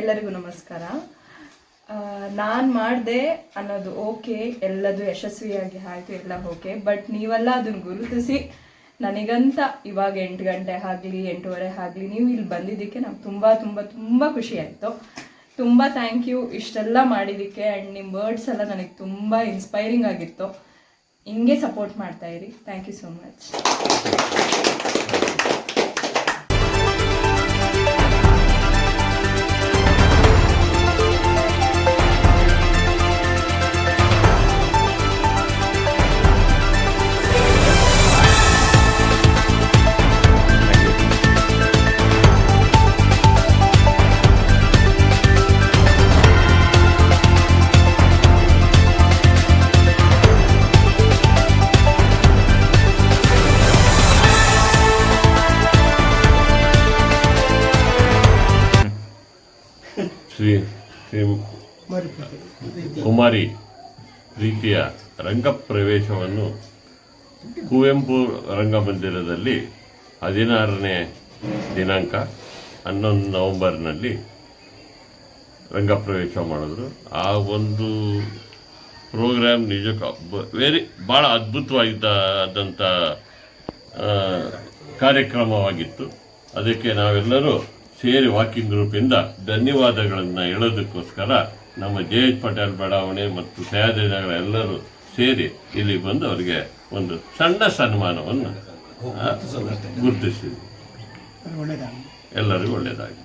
ಎಲ್ಲರಿಗೂ ನಮಸ್ಕಾರ. ನಾನು ಮಾಡ್ದೆ ಅನ್ನೋದು ಓಕೆ, ಎಲ್ಲದು ಯಶಸ್ವಿಯಾಗಿ ಆಯ್ತು, ಎಲ್ಲ ಓಕೆ, ಬಟ್ ನೀವೆಲ್ಲ ಅದನ್ನ ಗುರುತಿಸಿ, ನನಗಂತ ಇವಾಗ ಎಂಟು ಗಂಟೆ ಆಗಲಿ, ಎಂಟೂವರೆ ಆಗಲಿ, ನೀವು ಇಲ್ಲಿ ಬಂದಿದ್ದಕ್ಕೆ ನಮ್ಗೆ ತುಂಬ ತುಂಬ ತುಂಬ ಖುಷಿ ಆಯಿತು. ತುಂಬ ಥ್ಯಾಂಕ್ ಯು ಇಷ್ಟೆಲ್ಲ ಮಾಡಿದ್ದಕ್ಕೆ ಆ್ಯಂಡ್ ನಿಮ್ಮ ವರ್ಡ್ಸ್ ಎಲ್ಲ ನನಗೆ ತುಂಬ ಇನ್ಸ್ಪೈರಿಂಗ್ ಆಗಿತ್ತು. ಹಿಂಗೆ support ಮಾಡ್ತಾಯಿರಿ thank you so much Shri Shri Kumari ಪ್ರೀತಿಯ ರಂಗಪ್ರವೇಶವನ್ನು ಕುವೆಂಪು ರಂಗಮಂದಿರದಲ್ಲಿ ಹದಿನಾರನೇ ದಿನಾಂಕ ಹನ್ನೊಂದು ನವೆಂಬರ್ನಲ್ಲಿ ರಂಗಪ್ರವೇಶ ಮಾಡಿದ್ರು. ಆ ಒಂದು ಪ್ರೋಗ್ರಾಮ್ ನಿಜಕ್ಕೂ ವೆರಿ, ಭಾಳ ಅದ್ಭುತವಾಗಿದ್ದಾದಂಥ ಕಾರ್ಯಕ್ರಮವಾಗಿತ್ತು. ಅದಕ್ಕೆ ನಾವೆಲ್ಲರೂ ಸೇರಿ ವಾಕಿಂಗ್ ಗ್ರೂಪಿಂದ ಧನ್ಯವಾದಗಳನ್ನು ಹೇಳೋದಕ್ಕೋಸ್ಕರ ನಮ್ಮ ಜೆ ಎಚ್ ಪಟೇಲ್ ಬಡಾವಣೆ ಮತ್ತು ಸಹ್ಯಾದ್ರಿ ಎಲ್ಲರೂ ಸೇರಿ ಇಲ್ಲಿ ಬಂದು ಅವರಿಗೆ ಒಂದು ಸಣ್ಣ ಸನ್ಮಾನವನ್ನು ಗುರುತಿಸಿದ್ವಿ. ಎಲ್ಲರಿಗೂ ಒಳ್ಳೆಯದಾಗಿ